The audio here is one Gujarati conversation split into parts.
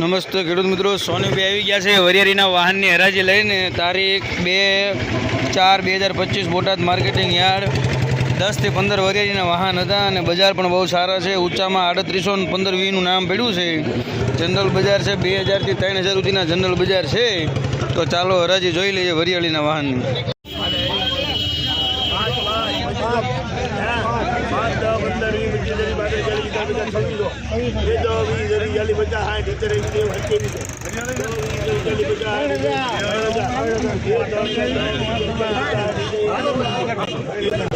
નમસ્તે ખેડૂત મિત્રો સોનીભાઈ આવી ગયા છે વરિયાળીના વાહનની હરાજી લઈને. તારીખ બે ચાર બે હજાર પચીસ બોટાદ માર્કેટિંગ યાર્ડ. દસથી પંદર વરિયાળીના વાહન હતા અને બજાર પણ બહુ સારા છે. ઊંચામાં આડત્રીસો ને પંદર વીનું નામ પડ્યું છે. જનરલ બજાર છે બે હજારથી ત્રણ હજાર સુધીના જનરલ બજાર છે. તો ચાલો હરાજી જોઈ લઈએ વરિયાળીના વાહનની. પાંચ દસ પંદર વીસ પચીસ હજાર બાર હજાર એકાદ હજાર છવ્વીસો બે દસ વીસ હજાર ચાલીસ પચાસ સાઠ સિત્તેર એકસો અઠ્યાવીસો ચાલીસ પચાસ હજાર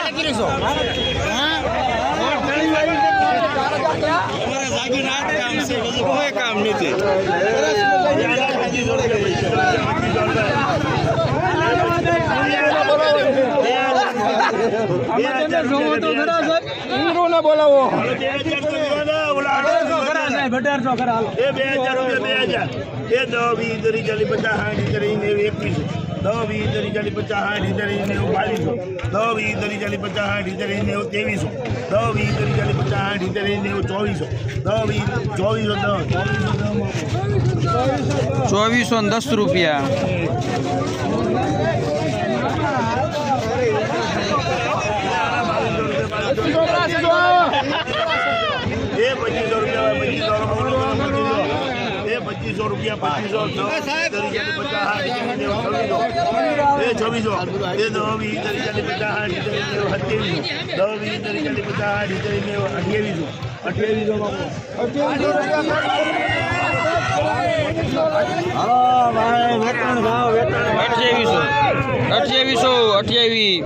આડત્રીસ. કોઈ કામ નથી. એ બે હજાર બે હજાર. એ દસ વીસ દરી ચાલી પચાસ, સાઠ એકવીસો. દસ વીસ દરી ચાલી પચાસ સાઠ ઇતરી નેવું બાવીસો દસ વીસ દરી ચાલી પચાસ સાઠ ઇતરી નેવું ત્રેવીસો. દસ વીસ દરી ચાલી પચાસ સાઠ ઇતરી નેવું ચોવીસો. દસ વીસ ચોવીસો ચોવીસો દસ રૂપિયા. પચીસો રૂપિયા પચીસો એ છવ્વીસો. એ નવી તરીકે પચાસ સત્યાવીસો. નવી તરીકે પચાસ અઠ્યાવીસો. અઠ્યાવીસો અઠ્યાવીસો અઠ્યાવીસો. અઠ્યાવીસ